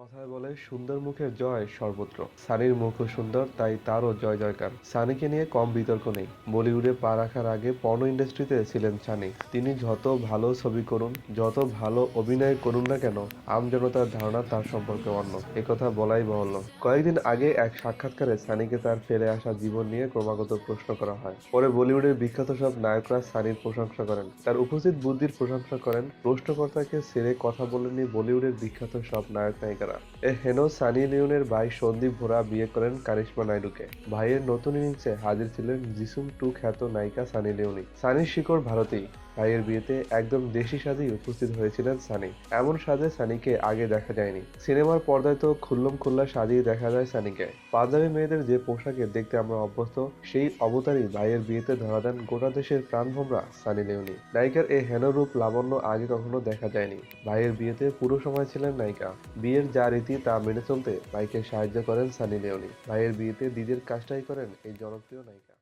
কথায় বলে, সুন্দর মুখের জয় সর্বত্র। সানির মুখও সুন্দর, তাই তারও জয় জয়কার। সানিকে নিয়ে কম বিতর্ক নেই। বলিউডে পা রাখার আগে পর্ন ইন্ডাস্ট্রিতে ছিলেন সানি। তিনি যত ভালো ছবি করুন, যত ভালো অভিনয় করুন না কেন আমজনতার ধারণা তার সম্পর্কে অন্য। একথা বলাই বাহুল্য কয়েকদিন আগে এক সাক্ষাৎকারে সানিকে তার ফেলে আসা জীবন নিয়ে ক্রমাগত প্রশ্ন করা হয়। পরে বলিউডের বিখ্যাত সব নায়করা সানির প্রশংসা করেন। তার উপস্থিত বুদ্ধির প্রশংসা করেন, প্রশ্নকর্তাকে ছেড়ে কথা বলেননি বলিউডের বিখ্যাত সব নায়ক নায়িকারা এ হেন সানি লিওনের ভাই সন্দীপ ভোরা বিয়ে করেন কারিশ্মা নাইডুকে। ভাইয়ের নতুন ইনিংসে হাজির ছিলেন জিসুম টু খ্যাত নায়িকা সানি লিওনি। সানির শিকড় ভারতেই। ভাইয়ের বিয়েতে একদম দেশি সাজেই উপস্থিত হয়েছিলেন সানি। এমন সাজে সানিকে আগে দেখা যায়নি। সিনেমার পর্দায় তো খুল্লম খুল্লা সাজিয়ে দেখা যায় সানিকে। পাঞ্জাবি মেয়েদের যে পোশাকে দেখতে আমরা অভ্যস্ত, সেই অবতারই ভাইয়ের বিয়েতে ধরা দেন গোটা দেশের প্রাণভোমরা সানি লিওনি। নায়িকার এই হেন রূপ লাবণ্য আগে কখনো দেখা যায়নি। ভাইয়ের বিয়েতে পুরো সময় ছিলেন নায়িকা। বিয়ের যা রীতি তা মেনে চলতে ভাইকে সাহায্য করেন সানি লিওনি। ভাইয়ের বিয়েতে দিদির কাজটাই করেন এই জনপ্রিয় নায়িকা।